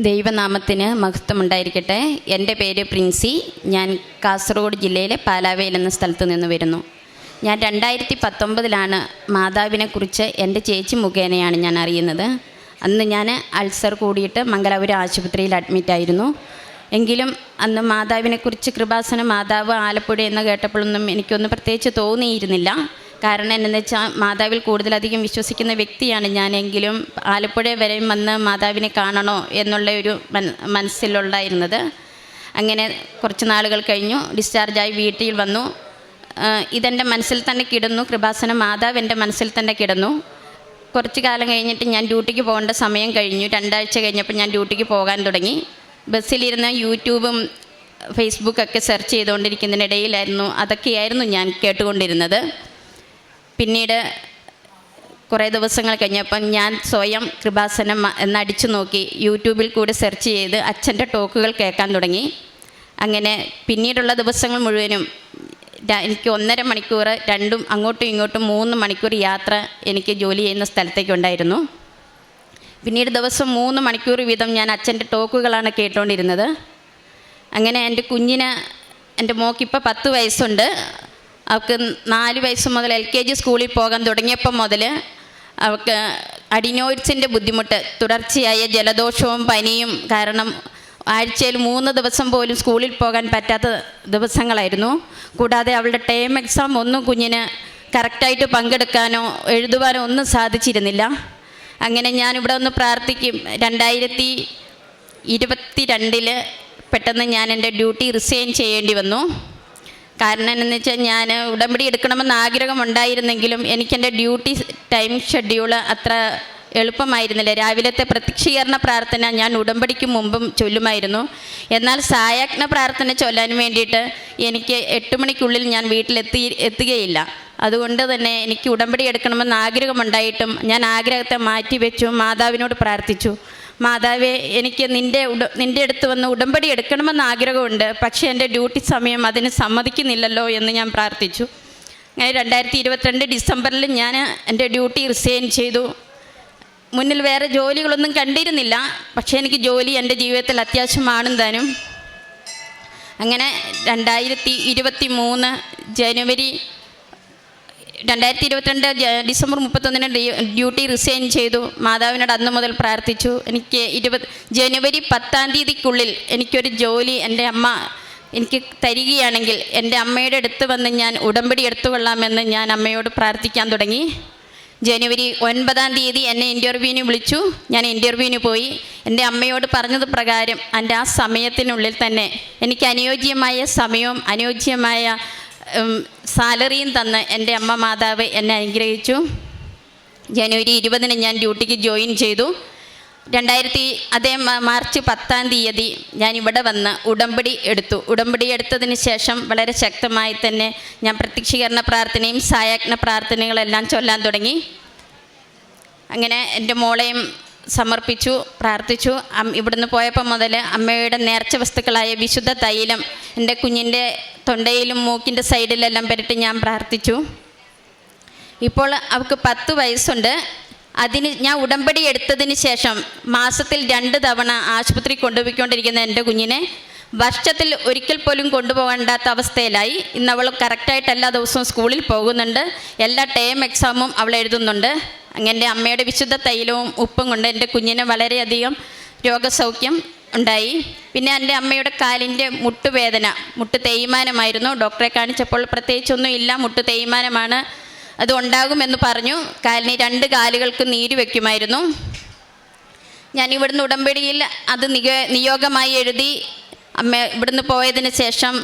ദൈവനാമത്തിന് മഹത്വമുണ്ടായിരിക്കട്ടെ. എന്റെ പേര് പ്രിൻസി. ഞാൻ കാസർഗോഡ് ജില്ലയിലെ പാലാവേൽ എന്ന സ്ഥലത്ത് നിന്ന് വരുന്നു. ഞാൻ രണ്ടായിരത്തി പത്തൊമ്പതിലാണ് മാതാവിനെക്കുറിച്ച് എന്റെ ചേച്ചി മുഖേനയാണ് ഞാൻ അറിയുന്നത്. അന്ന് ഞാൻ അൾസർ കൂടിയിട്ട് മംഗലാപുരം ആശുപത്രിയിൽ അഡ്മിറ്റായിരുന്നു എങ്കിലും അന്ന് മാതാവിനെക്കുറിച്ച് കൃപാസന മാതാവ് ആലപ്പുഴ എന്ന് കേട്ടപ്പോഴൊന്നും എനിക്കൊന്നും പ്രത്യേകിച്ച് തോന്നിയിരുന്നില്ല. കാരണം എന്നു വെച്ചാൽ മാതാവിൽ കൂടുതലധികം വിശ്വസിക്കുന്ന വ്യക്തിയാണ് ഞാനെങ്കിലും ആലപ്പുഴ വരെയും വന്ന് മാതാവിനെ കാണണോ എന്നുള്ള ഒരു മനസ്സിലുണ്ടായിരുന്നത്. അങ്ങനെ കുറച്ച് നാളുകൾ കഴിഞ്ഞു ഡിസ്ചാർജായി വീട്ടിൽ വന്നു. ഇതെന്റെ മനസ്സിൽ തന്നെ കിടന്നു കൃപാസന മാതാവ് എന്റെ മനസ്സിൽ തന്നെ കിടന്നു. കുറച്ച് കാലം കഴിഞ്ഞിട്ട് ഞാൻ ഡ്യൂട്ടിക്ക് പോകേണ്ട സമയം കഴിഞ്ഞു. രണ്ടാഴ്ച കഴിഞ്ഞപ്പോൾ ഞാൻ ഡ്യൂട്ടിക്ക് പോകാൻ തുടങ്ങി. ബസ്സിലിരുന്ന് യൂട്യൂബും ഫേസ്ബുക്കൊക്കെ സെർച്ച് ചെയ്തുകൊണ്ടിരിക്കുന്നതിനിടയിലായിരുന്നു അതൊക്കെയായിരുന്നു ഞാൻ കേട്ടുകൊണ്ടിരുന്നത്. പിന്നീട് കുറേ ദിവസങ്ങൾ കഴിഞ്ഞപ്പം ഞാൻ സ്വയം കൃപാസനം എന്ന് എന്നടിച്ചു നോക്കി യൂട്യൂബിൽ കൂടി സെർച്ച് ചെയ്ത് അച്ഛന്റെ ടോക്കുകൾ കേൾക്കാൻ തുടങ്ങി. അങ്ങനെ പിന്നീടുള്ള ദിവസങ്ങൾ മുഴുവനും എനിക്ക് ഒന്നര മണിക്കൂർ രണ്ടും അങ്ങോട്ടും ഇങ്ങോട്ടും മൂന്ന് മണിക്കൂർ യാത്ര എനിക്ക് ജോലി ചെയ്യുന്ന സ്ഥലത്തേക്കുണ്ടായിരുന്നു പിന്നീട് ദിവസം മൂന്ന് മണിക്കൂർ വീതം ഞാൻ അച്ഛന്റെ ടോക്കുകളാണ് കേട്ടുകൊണ്ടിരുന്നത് അങ്ങനെ എന്റെ കുഞ്ഞിന് എന്റെ മോക്കിപ്പോൾ പത്ത് വയസ്സുണ്ട്. അവൾക്ക് നാല് വയസ്സ് മുതൽ എൽ കെ ജി സ്കൂളിൽ പോകാൻ തുടങ്ങിയപ്പം മുതൽ അവൾക്ക് അഡിനോയിഡ്സിന്റെ ബുദ്ധിമുട്ട് തുടർച്ചയായ ജലദോഷവും പനിയും കാരണം ആഴ്ചയിൽ മൂന്ന് ദിവസം പോലും സ്കൂളിൽ പോകാൻ പറ്റാത്ത ദിവസങ്ങളായിരുന്നു. കൂടാതെ അവളുടെ ടേം എക്സാം ഒന്നും കുഞ്ഞിന് കറക്റ്റായിട്ട് പങ്കെടുക്കാനോ എഴുതുവാനോ ഒന്നും സാധിച്ചിരുന്നില്ല. അങ്ങനെ ഞാനിവിടെ ഒന്ന് പ്രാർത്ഥിക്കും. രണ്ടായിരത്തി ഇരുപത്തി രണ്ടിൽ പെട്ടെന്ന് ഞാൻ എന്റെ ഡ്യൂട്ടി റിസൈൻ ചെയ്യേണ്ടി വന്നു. കാരണം എന്ന് വെച്ചാൽ ഞാൻ ഉടമ്പടി എടുക്കണമെന്ന് ആഗ്രഹം ഉണ്ടായിരുന്നെങ്കിലും എനിക്ക് എനിക്കെന്റെ ഡ്യൂട്ടി ടൈം ഷെഡ്യൂൾ അത്ര എളുപ്പമായിരുന്നില്ല. രാവിലത്തെ പ്രത്യക്ഷീകരണ പ്രാർത്ഥന ഞാൻ ഉടമ്പടിക്ക് മുമ്പും ചൊല്ലുമായിരുന്നു. എന്നാൽ സായാജ്ഞ പ്രാർത്ഥന ചൊല്ലാൻ വേണ്ടിയിട്ട് എനിക്ക് എട്ട് മണിക്കുള്ളിൽ ഞാൻ വീട്ടിലെത്തി എത്തുകയില്ല. അതുകൊണ്ട് തന്നെ എനിക്ക് ഉടമ്പടി എടുക്കണമെന്ന് ആഗ്രഹമുണ്ടായിട്ടും ഞാൻ ആഗ്രഹത്തെ മാറ്റിവെച്ചു മാതാവിനോട് പ്രാർത്ഥിച്ചു. മാതാവേ എനിക്ക് നിന്റെ ഉട നിന്റെ അടുത്ത് വന്ന് ഉടമ്പടി എടുക്കണമെന്ന് ആഗ്രഹമുണ്ട്. പക്ഷേ എന്റെ ഡ്യൂട്ടി സമയം അതിന് സമ്മതിക്കുന്നില്ലല്ലോ എന്ന് ഞാൻ പ്രാർത്ഥിച്ചു. അങ്ങനെ രണ്ടായിരത്തി ഇരുപത്തിരണ്ട് ഡിസംബറിൽ ഞാൻ എന്റെ ഡ്യൂട്ടി റിസൈൻ ചെയ്തു. മുന്നിൽ വേറെ ജോലികളൊന്നും കണ്ടിരുന്നില്ല. പക്ഷേ എനിക്ക് ജോലി എന്റെ ജീവിതത്തിൽ അത്യാവശ്യമാണെന്ന് താനും അങ്ങനെ രണ്ടായിരത്തി ഇരുപത്തി മൂന്ന് ജനുവരി രണ്ടായിരത്തി ഇരുപത്തിരണ്ട് ഡിസംബർ മുപ്പത്തൊന്നിന് ഡ്യൂട്ടി റിസൈൻ ചെയ്തു. മാതാവിനോട് അന്ന് മുതൽ പ്രാർത്ഥിച്ചു. എനിക്ക് ഇരുപത് ജനുവരി പത്താം തീയതിക്കുള്ളിൽ എനിക്കൊരു ജോലി എന്റെ അമ്മ എനിക്ക് തരികയാണെങ്കിൽ എന്റെ അമ്മയുടെ അടുത്ത് വന്ന് ഞാൻ ഉടമ്പടി എടുത്തുകൊള്ളാമെന്ന് ഞാൻ അമ്മയോട് പ്രാർത്ഥിക്കാൻ തുടങ്ങി. ജനുവരി ഒൻപതാം തീയതി എന്നെ ഇന്റർവ്യൂവിന് വിളിച്ചു. ഞാൻ ഇന്റർവ്യൂവിന് പോയി. എന്റെ അമ്മയോട് പറഞ്ഞത് പ്രകാരം എന്റെ ആ സമയത്തിനുള്ളിൽ തന്നെ എനിക്ക് അനുയോജ്യമായ സമയവും അനുയോജ്യമായ സാലറിയും തന്ന് എന്റെ അമ്മ മാതാവ് എന്നെ അനുഗ്രഹിച്ചു. ജനുവരി ഇരുപതിന് ഞാൻ ഡ്യൂട്ടിക്ക് ജോയിൻ ചെയ്തു. രണ്ടായിരത്തി അതേ മാർച്ച് പത്താം തീയതി ഞാൻ ഇവിടെ വന്ന് ഉടമ്പടി എടുത്തു. ഉടമ്പടി എടുത്തതിന് ശേഷം വളരെ ശക്തമായി തന്നെ ഞാൻ പ്രത്യക്ഷീകരണ പ്രാർത്ഥനയും സായാജ്ഞ പ്രാർത്ഥനകളെല്ലാം ചൊല്ലാൻ തുടങ്ങി. അങ്ങനെ എന്റെ മോളെയും സമർപ്പിച്ചു പ്രാർത്ഥിച്ചു. ഇവിടുന്ന് പോയപ്പോൾ മുതൽ അമ്മയുടെ നേർച്ച വസ്തുക്കളായ വിശുദ്ധ തൈലം എന്റെ കുഞ്ഞിന്റെ തൊണ്ടയിലും മൂക്കിന്റെ സൈഡിലെല്ലാം പെരട്ടി ഞാൻ പ്രാർത്ഥിച്ചു. ഇപ്പോൾ അവൾക്ക് പത്ത് വയസ്സുണ്ട്. അതിന് ഞാൻ ഉടമ്പടി എടുത്തതിന് ശേഷം മാസത്തിൽ രണ്ട് തവണ ആശുപത്രി കൊണ്ടുപോയിക്കൊണ്ടിരിക്കുന്ന എന്റെ കുഞ്ഞിനെ വർഷത്തിൽ ഒരിക്കൽ പോലും കൊണ്ടുപോകേണ്ടാത്ത അവസ്ഥയിലായി. ഇന്ന് അവൾ കറക്റ്റായിട്ട് എല്ലാ ദിവസവും സ്കൂളിൽ പോകുന്നുണ്ട്. എല്ലാ ടേം എക്സാമും അവൾ എഴുതുന്നുണ്ട്. അങ്ങനെ അമ്മയുടെ വിശുദ്ധ തൈലവും ഉപ്പും കൊണ്ട് എന്റെ കുഞ്ഞിന് വളരെയധികം രോഗസൗഖ്യം ഉണ്ടായി. പിന്നെ എന്റെ അമ്മയുടെ കാലിന്റെ മുട്ടുവേദന മുട്ട് തേയ്മാനമായിരുന്നു. ഡോക്ടറെ കാണിച്ചപ്പോൾ പ്രത്യേകിച്ചൊന്നും ഇല്ല മുട്ട് തേയ്മാനമാണ്. അത് ഉണ്ടാകുമെന്ന് പറഞ്ഞു. കാലിന് രണ്ട് കാലുകൾക്ക് നീര് വയ്ക്കുമായിരുന്നു ഞാൻ ഇവിടുന്ന് ഉടമ്പടിയിൽ അത് നിയോഗമായി എഴുതി അമ്മ ഇവിടുന്ന് പോയതിന് ശേഷം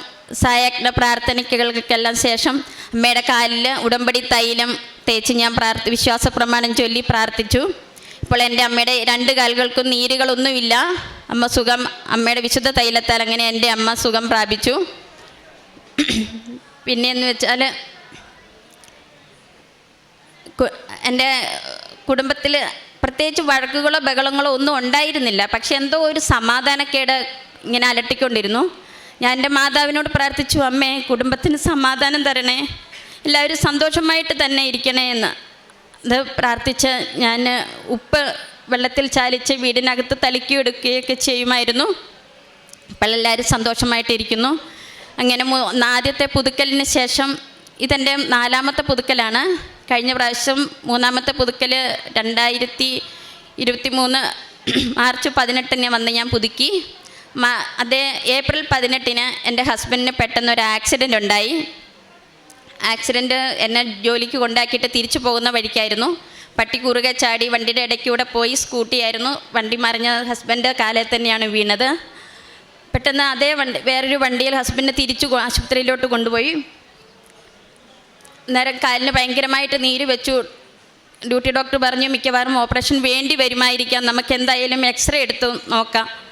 സായാജ്ഞ പ്രാർത്ഥനയ്ക്കുകൾക്കെല്ലാം ശേഷം അമ്മയുടെ കാലിൽ ഉടമ്പടി തൈലം തേച്ച് ഞാൻ പ്രാർത്ഥി വിശ്വാസ പ്രമാണം ചൊല്ലി പ്രാർത്ഥിച്ചു. ഇപ്പോൾ എന്റെ അമ്മയുടെ രണ്ട് കാലുകൾക്കും നീരുകളൊന്നുമില്ല. അമ്മ സുഖം അമ്മയുടെ വിശുദ്ധ തൈലത്താൽ അങ്ങനെ എന്റെ അമ്മ സുഖം പ്രാപിച്ചു. പിന്നെയെന്ന് വെച്ചാൽ എന്റെ കുടുംബത്തിൽ പ്രത്യേകിച്ച് വഴക്കുകളോ ബഹളങ്ങളോ ഒന്നും ഉണ്ടായിരുന്നില്ല. പക്ഷെ എന്തോ ഒരു സമാധാനക്കേട് ഇങ്ങനെ അലട്ടിക്കൊണ്ടിരുന്നു. ഞാൻ എന്റെ മാതാവിനോട് പ്രാർത്ഥിച്ചു അമ്മേ കുടുംബത്തിന് സമാധാനം തരണേ. എല്ലാവരും സന്തോഷമായിട്ട് തന്നെ ഇരിക്കണേ എന്ന്. അത് പ്രാർത്ഥിച്ച് ഞാൻ ഉപ്പ് വെള്ളത്തിൽ ചാലിച്ച് വീടിനകത്ത് തലിക്കിയെടുക്കുകയൊക്കെ ചെയ്യുമായിരുന്നു. അപ്പോൾ എല്ലാവരും സന്തോഷമായിട്ടിരിക്കുന്നു അങ്ങനെ ആദ്യത്തെ പുതുക്കലിന് ശേഷം ഇതെന്റെ നാലാമത്തെ പുതുക്കലാണ്. കഴിഞ്ഞ പ്രാവശ്യം മൂന്നാമത്തെ പുതുക്കൽ രണ്ടായിരത്തി ഇരുപത്തി മൂന്ന് മാർച്ച് പതിനെട്ടിന് വന്ന് ഞാൻ പുതുക്കി. അതേ ഏപ്രിൽ പതിനെട്ടിന് എന്റെ ഹസ്ബൻഡിന് പെട്ടെന്ന് ഒരു ആക്സിഡന്റ് ഉണ്ടായി. ആക്സിഡന്റ് എന്നെ ജോലിക്ക് കൊണ്ടാക്കിയിട്ട് തിരിച്ചു പോകുന്ന വഴിക്കായിരുന്നു. പട്ടി കുറുകെ ചാടി വണ്ടിയുടെ ഇടയ്ക്കൂടെ പോയി സ്കൂട്ടിയായിരുന്നു. വണ്ടി മറിഞ്ഞ ഹസ്ബൻഡ് കാലിൽ തന്നെയാണ് വീണത്. പെട്ടെന്ന് അതേ വണ്ടി വേറൊരു വണ്ടിയിൽ ഹസ്ബൻഡ് തിരിച്ചു ആശുപത്രിയിലോട്ട് കൊണ്ടുപോയി. നേരം കാലിന് ഭയങ്കരമായിട്ട് നീര് വെച്ചു. ഡ്യൂട്ടി ഡോക്ടർ പറഞ്ഞു മിക്കവാറും ഓപ്പറേഷൻ വേണ്ടി വരുമായിരിക്കാം. നമുക്ക് എന്തായാലും എക്സ്റേ എടുത്ത് നോക്കാം.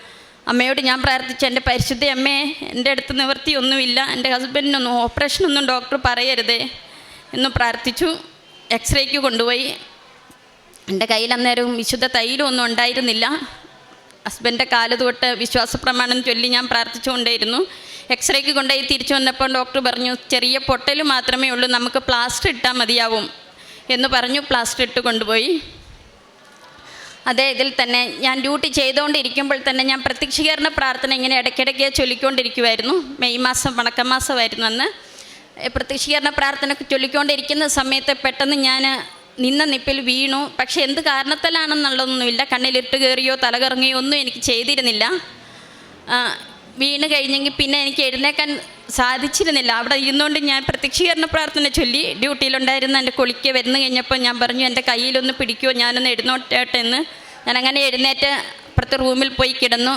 അമ്മയോട് ഞാൻ പ്രാർത്ഥിച്ചു എന്റെ പരിശുദ്ധ അമ്മയെ എന്റെ അടുത്ത് നിവൃത്തിയൊന്നുമില്ല എന്റെ ഹസ്ബൻഡിനൊന്നും ഓപ്പറേഷനൊന്നും ഡോക്ടർ പറയരുതേ എന്ന് പ്രാർത്ഥിച്ചു എക്സ്റേക്ക് കൊണ്ടുപോയി. എന്റെ കയ്യിൽ അന്നേരം വിശുദ്ധ തൈലം ഒന്നും ഉണ്ടായിരുന്നില്ല. ഹസ്ബൻഡിന്റെ കാൽ തൊട്ട് വിശ്വാസ പ്രമാണം ചൊല്ലി ഞാൻ പ്രാർത്ഥിച്ചുകൊണ്ടേയിരുന്നു. എക്സ്റേക്ക് കൊണ്ടുപോയി തിരിച്ചു വന്നപ്പോൾ ഡോക്ടർ പറഞ്ഞു ചെറിയ പൊട്ടൽ മാത്രമേ ഉള്ളൂ നമുക്ക് പ്ലാസ്റ്റർ ഇട്ടാൽ മതിയാവും എന്ന് പറഞ്ഞു പ്ലാസ്റ്റർ ഇട്ട് കൊണ്ടുപോയി. അതേ ഇതിൽ തന്നെ ഞാൻ ഡ്യൂട്ടി ചെയ്തുകൊണ്ടിരിക്കുമ്പോൾ തന്നെ ഞാൻ പ്രത്യക്ഷീകരണ പ്രാർത്ഥന ഇങ്ങനെ ഇടയ്ക്കിടയ്ക്ക് ചൊല്ലിക്കൊണ്ടിരിക്കുമായിരുന്നു മെയ് മാസം വണക്കമാസമായിരുന്നു അന്ന്. പ്രത്യക്ഷീകരണ പ്രാർത്ഥന ചൊല്ലിക്കൊണ്ടിരിക്കുന്ന സമയത്ത് പെട്ടെന്ന് ഞാൻ നിന്ന നിപ്പിൽ വീണു. പക്ഷെ എന്ത് കാരണത്തിലാണെന്നുള്ളതൊന്നുമില്ല. കണ്ണിലിട്ട് കയറിയോ തലകറങ്ങിയോ ഒന്നും എനിക്ക് ചെയ്തിരുന്നില്ല. വീണ് കഴിഞ്ഞെങ്കിൽ പിന്നെ എനിക്ക് എഴുന്നേക്കാൻ സാധിച്ചിരുന്നില്ല. അവിടെ ഇരുന്നുകൊണ്ട് ഞാൻ പ്രത്യക്ഷീകരണ പ്രാർത്ഥന ചൊല്ലി ഡ്യൂട്ടിയിലുണ്ടായിരുന്ന എന്റെ കുളിക്ക് വരുന്നു കഴിഞ്ഞപ്പോൾ ഞാൻ പറഞ്ഞു എന്റെ കയ്യിലൊന്ന് പിടിക്കുമോ ഞാനൊന്ന് എഴുന്നോട്ടെ എന്ന്. ഞാൻ അങ്ങനെ എഴുന്നേറ്റ് അപ്പുറത്തെ റൂമിൽ പോയി കിടന്നു.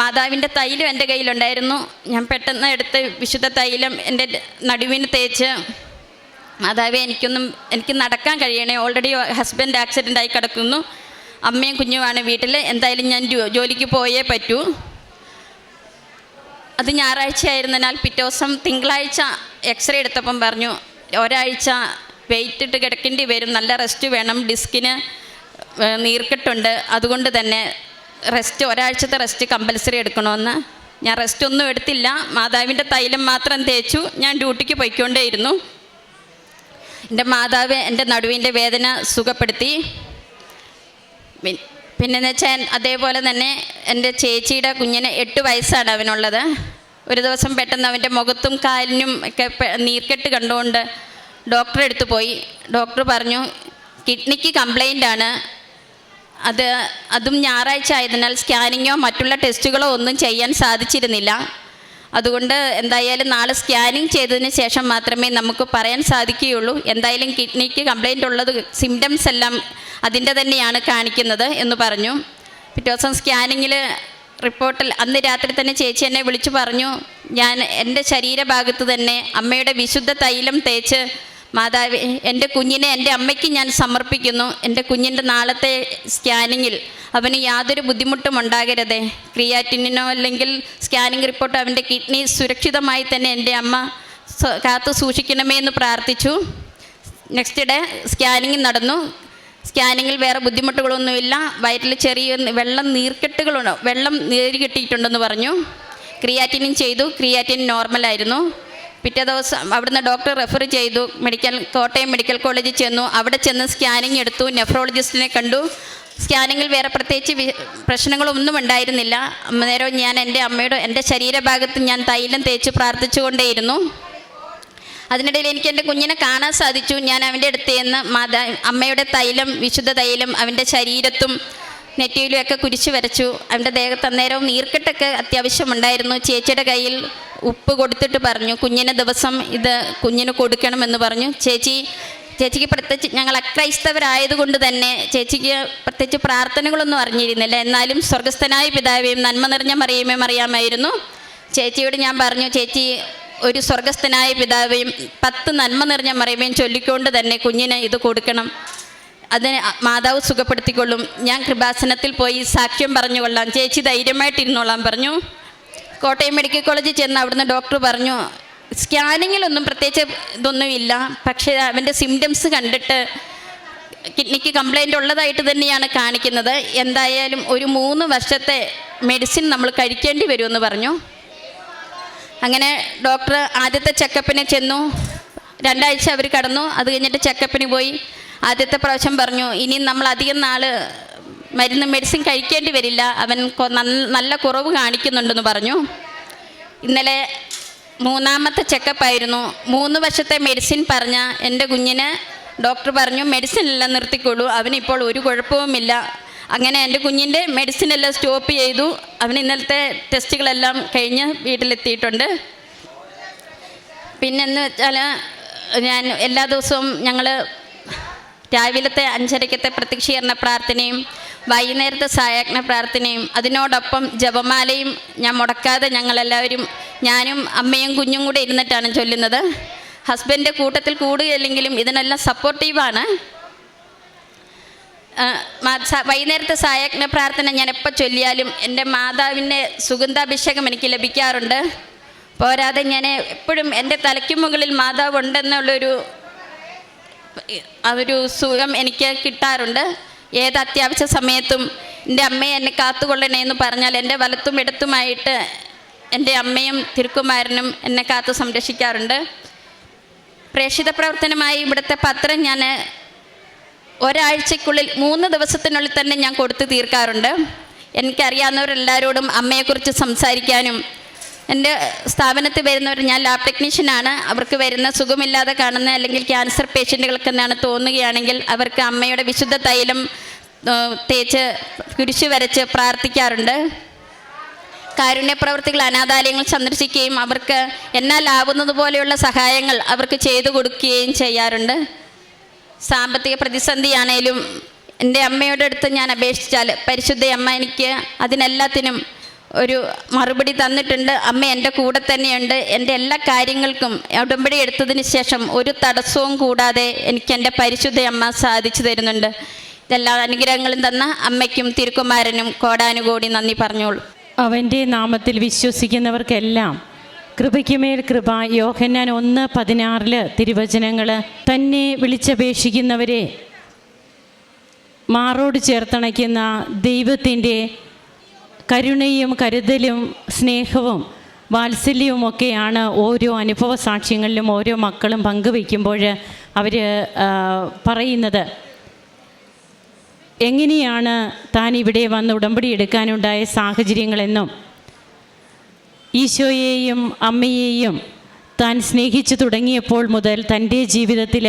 മാതാവിന്റെ തൈലം എന്റെ കയ്യിലുണ്ടായിരുന്നു. ഞാൻ പെട്ടെന്ന് എടുത്ത് വിശുദ്ധ തൈലം എന്റെ നടുവിന് തേച്ച് മാതാവെ എനിക്കൊന്നും എനിക്ക് നടക്കാൻ കഴിയണേ. ഓൾറെഡി ഹസ്ബൻഡ് ആക്സിഡന്റ് ആയി കിടക്കുന്നു. അമ്മയും കുഞ്ഞുമാണ് വീട്ടിൽ. എന്തായാലും ഞാൻ ജോലിക്ക് പോയേ പറ്റൂ. അത് ഞായറാഴ്ച ആയിരുന്നതിനാൽ പിറ്റേ ദിവസം തിങ്കളാഴ്ച എക്സ്റേ എടുത്തപ്പം പറഞ്ഞു ഒരാഴ്ച വെയിറ്റ് ഇട്ട് കിടക്കേണ്ടി വരും നല്ല റെസ്റ്റ് വേണം ഡിസ്കിന് നീർക്കെട്ടുണ്ട്. അതുകൊണ്ട് തന്നെ റെസ്റ്റ് ഒരാഴ്ചത്തെ റെസ്റ്റ് കമ്പൽസറി എടുക്കണമെന്ന്. ഞാൻ റെസ്റ്റ് ഒന്നും എടുത്തില്ല. മാതാവിന്റെ തൈലം മാത്രം തേച്ചു. ഞാൻ ഡ്യൂട്ടിക്ക് പോയിക്കൊണ്ടേയിരുന്നു. എന്റെ മാതാവ് എന്റെ നടുവിന്റെ വേദന സുഖപ്പെടുത്തി. പിന്നെന്ന് വെച്ചാൽ അതേപോലെ തന്നെ എന്റെ ചേച്ചിയുടെ കുഞ്ഞിന് എട്ട് വയസ്സാണ് അവനുള്ളത്. ഒരു ദിവസം പെട്ടെന്ന് അവന്റെ മുഖത്തും കാലിനും ഒക്കെ നീർക്കെട്ട് കണ്ടുകൊണ്ട് ഡോക്ടറെ അടുത്ത് പോയി. ഡോക്ടർ പറഞ്ഞു കിഡ്നിക്ക് കംപ്ലൈന്റ് ആണ്. അത് അതും ഞായറാഴ്ച ആയതിനാൽ സ്കാനിങ്ങോ മറ്റുള്ള ടെസ്റ്റുകളോ ഒന്നും ചെയ്യാൻ സാധിച്ചിരുന്നില്ല. അതുകൊണ്ട് എന്തായാലും നാളെ സ്കാനിങ് ചെയ്തതിന് ശേഷം മാത്രമേ നമുക്ക് പറയാൻ സാധിക്കുകയുള്ളൂ. എന്തായാലും കിഡ്നിക്ക് കംപ്ലൈന്റ് ഉള്ളത് സിംറ്റംസ് എല്ലാം അതിന്റെ തന്നെയാണ് കാണിക്കുന്നത് എന്ന് പറഞ്ഞു. പിറ്റേ ദിവസം സ്കാനിങ്ങിൽ റിപ്പോർട്ടിൽ അന്ന് രാത്രി തന്നെ ചേച്ചി എന്നെ വിളിച്ചു പറഞ്ഞു ഞാൻ എന്റെ ശരീരഭാഗത്ത് തന്നെ അമ്മയുടെ വിശുദ്ധ തൈലം തേച്ച് മാതാവി എന്റെ കുഞ്ഞിനെ എന്റെ അമ്മയ്ക്ക് ഞാൻ സമർപ്പിക്കുന്നു. എന്റെ കുഞ്ഞിന്റെ നാളത്തെ സ്കാനിങ്ങിൽ അവന് യാതൊരു ബുദ്ധിമുട്ടും ഉണ്ടാകരുതേ. ക്രിയാറ്റിനോ അല്ലെങ്കിൽ സ്കാനിങ് റിപ്പോർട്ട് അവന്റെ കിഡ്നി സുരക്ഷിതമായി തന്നെ എന്റെ അമ്മ കാത്തു സൂക്ഷിക്കണമേ എന്ന് പ്രാർത്ഥിച്ചു. നെക്സ്റ്റ് ഡേ സ്കാനിങ് നടന്നു. സ്കാനിങ്ങിൽ വേറെ ബുദ്ധിമുട്ടുകളൊന്നുമില്ല. വയറ്റിൽ ചെറിയ വെള്ളം നീർക്കെട്ടുകളുണ്ടോ. വെള്ളം നീര് കിട്ടിയിട്ടുണ്ടെന്ന് പറഞ്ഞു. ക്രിയാറ്റിനും ചെയ്തു. ക്രിയാറ്റിൻ നോർമലായിരുന്നു പിറ്റേ ദിവസം അവിടുന്ന് ഡോക്ടർ റെഫർ ചെയ്തു. മെഡിക്കൽ കോട്ടയം മെഡിക്കൽ കോളേജിൽ ചെന്നു. അവിടെ ചെന്ന് സ്കാനിങ് എടുത്തു. നെഫ്രോളജിസ്റ്റിനെ കണ്ടു. സ്കാനിങ്ങിൽ വേറെ പ്രത്യേകിച്ച് പ്രശ്നങ്ങളൊന്നും ഉണ്ടായിരുന്നില്ല. അന്നേരം ഞാൻ എന്റെ അമ്മയുടെ എന്റെ ശരീരഭാഗത്ത് ഞാൻ തൈലം തേച്ച് പ്രാർത്ഥിച്ചുകൊണ്ടേയിരുന്നു. അതിനിടയിൽ എനിക്ക് എന്റെ കുഞ്ഞിനെ കാണാൻ സാധിച്ചു. ഞാൻ അവന്റെ അടുത്ത് നിന്ന് മാതാ അമ്മയുടെ തൈലം വിശുദ്ധ തൈലം അവന്റെ ശരീരത്തും നെറ്റിയിലും ഒക്കെ കുരിശ് വരച്ചു. അവന്റെ ദേഹത്ത് അന്നേരവും നീർക്കെട്ടൊക്കെ അത്യാവശ്യമുണ്ടായിരുന്നു ചേച്ചിയുടെ കയ്യിൽ ഉപ്പ് കൊടുത്തിട്ട് പറഞ്ഞു കുഞ്ഞിന് ദിവസം ഇത് കുഞ്ഞിന് കൊടുക്കണമെന്ന് പറഞ്ഞു. ചേച്ചി ചേച്ചിക്ക് പ്രത്യേകിച്ച് ഞങ്ങൾ അക്രൈസ്തവരായതുകൊണ്ട് തന്നെ ചേച്ചിക്ക് പ്രത്യേകിച്ച് പ്രാർത്ഥനകളൊന്നും അറിഞ്ഞിരുന്നില്ല. എന്നാലും സ്വർഗസ്ഥനായ പിതാവേയും നന്മ നിറഞ്ഞ മറിയമേയും അറിയാമായിരുന്നു ചേച്ചിയോട് ഞാൻ പറഞ്ഞു ചേച്ചി ഒരു സ്വർഗസ്ഥനായ പിതാവേയും പത്ത് നന്മ നിറഞ്ഞ മറിയമേയും ചൊല്ലിക്കൊണ്ട് തന്നെ കുഞ്ഞിന് ഇത് കൊടുക്കണം. അതിന് മാതാവ് സുഖപ്പെടുത്തിക്കൊള്ളും. ഞാൻ കൃപാസനത്തിൽ പോയി സാക്ഷ്യം പറഞ്ഞു കൊള്ളാം. ചേച്ചി ധൈര്യമായിട്ടിരുന്നോളാം പറഞ്ഞു. കോട്ടയം മെഡിക്കൽ കോളേജിൽ ചെന്ന് അവിടുന്ന് ഡോക്ടർ പറഞ്ഞു സ്കാനിങ്ങിലൊന്നും പ്രത്യേകിച്ച് ഇതൊന്നുമില്ല. പക്ഷേ അവന്റെ സിംറ്റംസ് കണ്ടിട്ട് കിഡ്നിക്ക് കംപ്ലൈന്റ് ഉള്ളതായിട്ട് തന്നെയാണ് കാണിക്കുന്നത്. എന്തായാലും ഒരു മൂന്ന് വർഷത്തെ മെഡിസിൻ നമ്മൾ കഴിക്കേണ്ടി വരുമെന്ന് പറഞ്ഞു. അങ്ങനെ ഡോക്ടർ ആദ്യത്തെ ചെക്കപ്പിന് ചെന്നു. രണ്ടാഴ്ച അവർ കടന്നു. അത് കഴിഞ്ഞിട്ട് ചെക്കപ്പിന് പോയി. ആദ്യത്തെ പ്രാവശ്യം പറഞ്ഞു ഇനി നമ്മൾ അധികം നാൾ മരുന്ന് മെഡിസിൻ കഴിക്കേണ്ടി വരില്ല. അവൻ നല്ല കുറവ് കാണിക്കുന്നുണ്ടെന്ന് പറഞ്ഞു. ഇന്നലെ മൂന്നാമത്തെ ചെക്കപ്പായിരുന്നു. മൂന്ന് വർഷത്തെ മെഡിസിൻ പറഞ്ഞ എന്റെ കുഞ്ഞിന് ഡോക്ടർ പറഞ്ഞു മെഡിസിൻ എല്ലാം നിർത്തിക്കൊള്ളൂ. അവനിപ്പോൾ ഒരു കുഴപ്പവുമില്ല. അങ്ങനെ എന്റെ കുഞ്ഞിന്റെ മെഡിസിൻ എല്ലാം സ്റ്റോപ്പ് ചെയ്തു. അവൻ ഇന്നലത്തെ ടെസ്റ്റുകളെല്ലാം കഴിഞ്ഞ് വീട്ടിലെത്തിയിട്ടുണ്ട്. പിന്നെന്ന് വെച്ചാൽ ഞാൻ എല്ലാ ദിവസവും ഞങ്ങൾ രാവിലത്തെ അഞ്ചരക്കത്തെ പ്രത്യക്ഷീകരണ പ്രാർത്ഥനയും വൈകുന്നേരത്തെ സായാജ്ഞ പ്രാർത്ഥനയും അതിനോടൊപ്പം ജപമാലയും ഞാൻ മുടക്കാതെ ഞങ്ങളെല്ലാവരും ഞാനും അമ്മയും കുഞ്ഞും കൂടെ ഇരുന്നിട്ടാണ് ചൊല്ലുന്നത്. ഹസ്ബൻഡ് കൂട്ടത്തിൽ കൂടുകയില്ലെങ്കിലും ഇതിനെല്ലാം സപ്പോർട്ടീവാണ് വൈകുന്നേരത്തെ സായജ്ഞ പ്രാർത്ഥന ഞാൻ എപ്പോൾ ചൊല്ലിയാലും എന്റെ മാതാവിന്റെ സുഗന്ധാഭിഷേകം എനിക്ക് ലഭിക്കാറുണ്ട്. പോരാതെ ഞാൻ എപ്പോഴും എന്റെ തലയ്ക്ക് മുകളിൽ മാതാവ് ഉണ്ടെന്നുള്ളൊരു ഒരു സുഖം എനിക്ക് കിട്ടാറുണ്ട്. ഏത് അത്യാവശ്യ സമയത്തും എന്റെ അമ്മയെ എന്നെ കാത്തുകൊള്ളണേ എന്ന് പറഞ്ഞാൽ എന്റെ വലത്തും ഇടത്തുമായിട്ട് എന്റെ അമ്മയും തിരുക്കുമാരനും എന്നെ കാത്തു സംരക്ഷിക്കാറുണ്ട്. പ്രേക്ഷിത പ്രവർത്തനമായി ഇവിടുത്തെ പത്രം ഞാൻ ഒരാഴ്ചക്കുള്ളിൽ മൂന്ന് ദിവസത്തിനുള്ളിൽ തന്നെ ഞാൻ കൊടുത്തു തീർക്കാറുണ്ട്. എനിക്കറിയാവുന്നവരെല്ലാവരോടും അമ്മയെക്കുറിച്ച് സംസാരിക്കാനും എന്റെ സ്ഥാപനത്തിൽ വരുന്നവർ ഞാൻ ലാബ് ടെക്നീഷ്യനാണ് അവർക്ക് വരുന്ന സുഖമില്ലാതെ കാണുന്ന അല്ലെങ്കിൽ ക്യാൻസർ പേഷ്യന്റുകൾക്ക് എന്നാണ് തോന്നുകയാണെങ്കിൽ അവർക്ക് അമ്മയുടെ വിശുദ്ധ തൈലം തേച്ച് കുരിശു വരച്ച് പ്രാർത്ഥിക്കാറുണ്ട്. കാരുണ്യ പ്രവർത്തികൾ അനാഥാലയങ്ങൾ സന്ദർശിക്കുകയും അവർക്ക് എന്നാൽ ആവുന്നത് പോലെയുള്ള സഹായങ്ങൾ അവർക്ക് ചെയ്തു കൊടുക്കുകയും ചെയ്യാറുണ്ട്. സാമ്പത്തിക പ്രതിസന്ധിയാണേലും എന്റെ അമ്മയുടെ അടുത്ത് ഞാൻ അപേക്ഷിച്ചാൽ പരിശുദ്ധ അമ്മ എനിക്ക് അതിനെല്ലാത്തിനും ഒരു മറുപടി തന്നിട്ടുണ്ട്. അമ്മ എന്റെ കൂടെ തന്നെയുണ്ട്. എന്റെ എല്ലാ കാര്യങ്ങൾക്കും ഉടമ്പടി എടുത്തതിന് ശേഷം ഒരു തടസ്സവും കൂടാതെ എനിക്ക് എന്റെ പരിശുദ്ധ അമ്മ സാധിച്ചു തരുന്നുണ്ട്. ഇതെല്ലാ അനുഗ്രഹങ്ങളും തന്ന അമ്മയ്ക്കും തിരുക്കുമാരനും കോടാനുകോടി നന്ദി പറഞ്ഞോളൂ. അവന്റെ നാമത്തിൽ വിശ്വസിക്കുന്നവർക്കെല്ലാം കൃപയ്ക്കുമേൽ കൃപ. യോഹന്നാൻ ഒന്ന് പതിനാറിൽ തിരുവചനങ്ങൾ തന്നെ വിളിച്ചപേക്ഷിക്കുന്നവരെ മാറോട് ചേർത്തണയ്ക്കുന്ന ദൈവത്തിന്റെ കരുണയും കരുതലും സ്നേഹവും വാത്സല്യവും ഒക്കെയാണ് ഓരോ അനുഭവ സാക്ഷ്യങ്ങളിലും ഓരോ മക്കളും പങ്കുവയ്ക്കുമ്പോൾ അവർ പറയുന്നത്. എങ്ങനെയാണ് താൻ ഇവിടെ വന്ന് ഉടമ്പടി എടുക്കാനുണ്ടായ സാഹചര്യങ്ങളെന്നും ഈശോയെയും അമ്മയെയും താൻ സ്നേഹിച്ചു തുടങ്ങിയപ്പോൾ മുതൽ തന്റെ ജീവിതത്തിൽ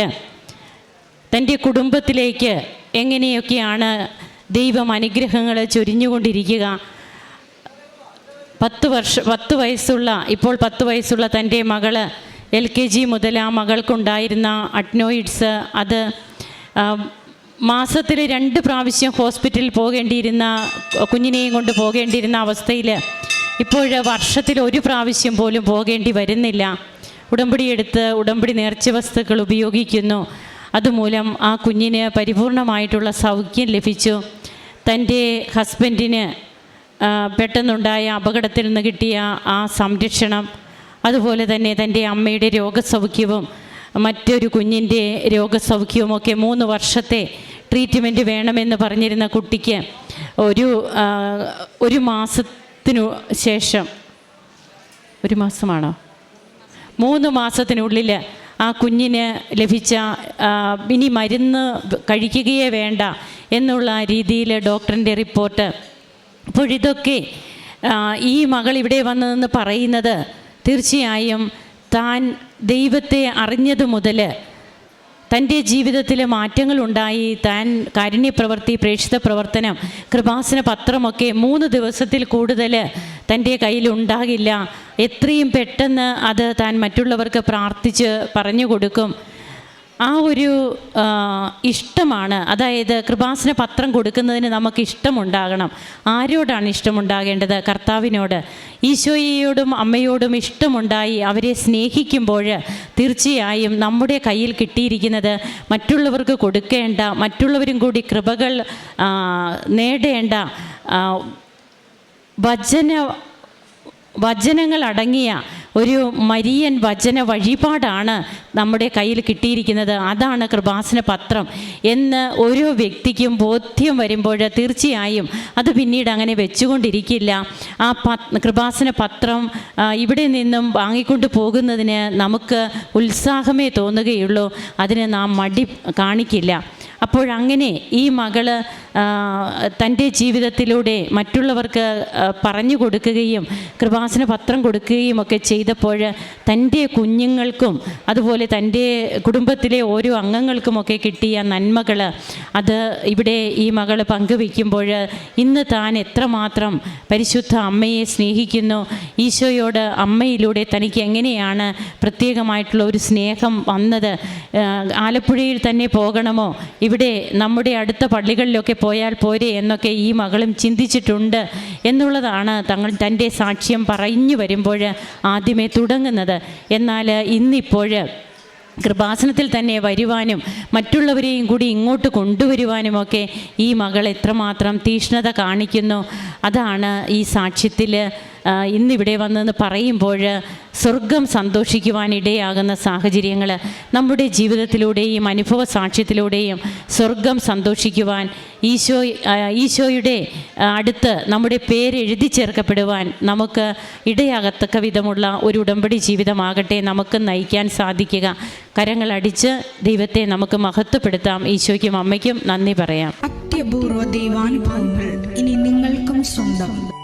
തന്റെ കുടുംബത്തിലേക്ക് എങ്ങനെയൊക്കെയാണ് ദൈവം അനുഗ്രഹങ്ങൾ ചൊരിഞ്ഞുകൊണ്ടിരിക്കുക. പത്ത് വർഷ പത്ത് വയസ്സുള്ള ഇപ്പോൾ പത്ത് വയസ്സുള്ള തന്റെ മകൾ എൽ കെ ജി മുതൽ ആ മകൾക്കുണ്ടായിരുന്ന അഡ്നോയിഡ്സ് അത് മാസത്തിൽ രണ്ട് പ്രാവശ്യം ഹോസ്പിറ്റലിൽ പോകേണ്ടിയിരുന്ന കുഞ്ഞിനെയും കൊണ്ട് പോകേണ്ടിയിരുന്ന അവസ്ഥയിൽ ഇപ്പോൾ വർഷത്തിൽ ഒരു പ്രാവശ്യം പോലും പോകേണ്ടി വരുന്നില്ല. ഉടമ്പടി എടുത്ത് ഉടമ്പടി നേർച്ച വസ്തുക്കൾ ഉപയോഗിക്കുന്നു. അതുമൂലം ആ കുഞ്ഞിന് പരിപൂർണമായിട്ടുള്ള സൗഖ്യം ലഭിച്ചു. തന്റെ ഹസ്ബൻഡിന് പെട്ടെന്നുണ്ടായ അപകടത്തിൽ നിന്ന് കിട്ടിയ ആ സംരക്ഷണം അതുപോലെ തന്നെ തന്റെ അമ്മയുടെ രോഗസൗഖ്യവും മറ്റൊരു കുഞ്ഞിന്റെ രോഗസൗഖ്യവും ഒക്കെ മൂന്ന് വർഷത്തെ ട്രീറ്റ്മെന്റ് വേണമെന്ന് പറഞ്ഞിരുന്ന കുട്ടിക്ക് ഒരു ഒരു ഒരു മാസത്തിനു ശേഷം ഒരു മാസമാണോ? മൂന്ന് മാസത്തിനുള്ളിൽ ആ കുഞ്ഞിന് ലഭിച്ച ഇനി മരുന്ന് കഴിക്കുകയേ വേണ്ട എന്നുള്ള രീതിയിൽ ഡോക്ടറിന്റെ റിപ്പോർട്ട്. അപ്പോൾ ഇതൊക്കെ ഈ മകൾ ഇവിടെ വന്നതെന്ന് പറയുന്നത് തീർച്ചയായും താൻ ദൈവത്തെ അറിഞ്ഞത് മുതൽ തന്റെ ജീവിതത്തിൽ മാറ്റങ്ങളുണ്ടായി. താൻ കാരുണ്യപ്രവൃത്തി പ്രേക്ഷിത പ്രവർത്തനം കൃപാസന പത്രമൊക്കെ മൂന്ന് ദിവസത്തിൽ കൂടുതൽ തന്റെ കയ്യിലുണ്ടാകില്ല എത്രയും പെട്ടെന്ന് അത് താൻ മറ്റുള്ളവർക്ക് പ്രാർത്ഥിച്ച് പറഞ്ഞു കൊടുക്കും. ആ ഒരു ഇഷ്ടമാണ്. അതായത് കൃപാസന പത്രം കൊടുക്കുന്നതിന് നമുക്ക് ഇഷ്ടമുണ്ടാകണം. ആരോടാണ് ഇഷ്ടമുണ്ടാകേണ്ടത്? കർത്താവിനോട്. ഈശോയോടും അമ്മയോടും ഇഷ്ടമുണ്ടായി അവരെ സ്നേഹിക്കുമ്പോൾ തീർച്ചയായും നമ്മുടെ കയ്യിൽ കിട്ടിയിരിക്കുന്നത് മറ്റുള്ളവർക്ക് കൊടുക്കേണ്ട മറ്റുള്ളവരും കൂടി കൃപകൾ നേടേണ്ട വചന വചനങ്ങൾ അടങ്ങിയ ഒരു മരിയൻ വചന വഴിപാടാണ് നമ്മുടെ കയ്യിൽ കിട്ടിയിരിക്കുന്നത്. അതാണ് കൃപാസന പത്രം. എന്ന് ഓരോ വ്യക്തിക്കും ബോധ്യം വരുമ്പോൾ തീർച്ചയായും അത് പിന്നീട് അങ്ങനെ വെച്ചുകൊണ്ടിരിക്കില്ല. ആ കൃപാസന പത്രം ഇവിടെ നിന്നും വാങ്ങിക്കൊണ്ട് പോകുന്നതിന് നമുക്ക് ഉത്സാഹമേ തോന്നുകയുള്ളൂ. അതിന് നാം മടി കാണിക്കില്ല. അപ്പോഴങ്ങനെ ഈ മകൾ തന്റെ ജീവിതത്തിലൂടെ മറ്റുള്ളവർക്ക് പറഞ്ഞു കൊടുക്കുകയും കൃപാസന പത്രം കൊടുക്കുകയും ഒക്കെ ചെയ്തപ്പോൾ തന്റെ കുഞ്ഞുങ്ങൾക്കും അതുപോലെ തന്റെ കുടുംബത്തിലെ ഓരോ അംഗങ്ങൾക്കുമൊക്കെ കിട്ടിയ നന്മകൾ അത് ഇവിടെ ഈ മകൾ പങ്കുവയ്ക്കുമ്പോൾ ഇന്ന് താൻ എത്രമാത്രം പരിശുദ്ധ അമ്മയെ സ്നേഹിക്കുന്നു. ഈശോയോട് അമ്മയിലൂടെ തനിക്ക് എങ്ങനെയാണ് പ്രത്യേകമായിട്ടുള്ള ഒരു സ്നേഹം വന്നത്? ആലപ്പുഴയിൽ തന്നെ പോകണമോ? ഇവിടെ നമ്മുടെ അടുത്ത പള്ളികളിലൊക്കെ പോയാൽ പോരെ എന്നൊക്കെ ഈ മകളും ചിന്തിച്ചിട്ടുണ്ട് എന്നുള്ളതാണ് തങ്ങൾ തന്റെ സാക്ഷ്യം പറഞ്ഞു വരുമ്പോൾ ആദ്യമേ തുടങ്ങുന്നത്. എന്നാൽ ഇന്നിപ്പോൾ കൃപാസനത്തിൽ തന്നെ വരുവാനും മറ്റുള്ളവരെയും കൂടി ഇങ്ങോട്ട് കൊണ്ടുവരുവാനുമൊക്കെ ഈ മകൾ എത്രമാത്രം തീഷ്ണത കാണിക്കുന്നു. അതാണ് ഈ സാക്ഷ്യത്തിൽ ഇന്നിവിടെ വന്നെന്ന് പറയുമ്പോൾ സ്വർഗം സന്തോഷിക്കുവാനിടയാകുന്ന സാഹചര്യങ്ങൾ നമ്മുടെ ജീവിതത്തിലൂടെയും അനുഭവ സാക്ഷ്യത്തിലൂടെയും സ്വർഗം സന്തോഷിക്കുവാൻ ഈശോ ഈശോയുടെ അടുത്ത് നമ്മുടെ പേര് എഴുതി ചേർക്കപ്പെടുവാൻ നമുക്ക് ഇടയാകത്തക്ക വിധമുള്ള ഒരു ഉടമ്പടി ജീവിതമാകട്ടെ നമുക്ക് നയിക്കാൻ സാധിക്കുക. കരങ്ങളടിച്ച് ദൈവത്തെ നമുക്ക് മഹത്വപ്പെടുത്താം. ഈശോയ്ക്കും അമ്മയ്ക്കും നന്ദി പറയാം. അത്യപൂർവ ദൈവാനുഭവങ്ങൾ ഇനി നിങ്ങൾക്കും സ്വന്തം.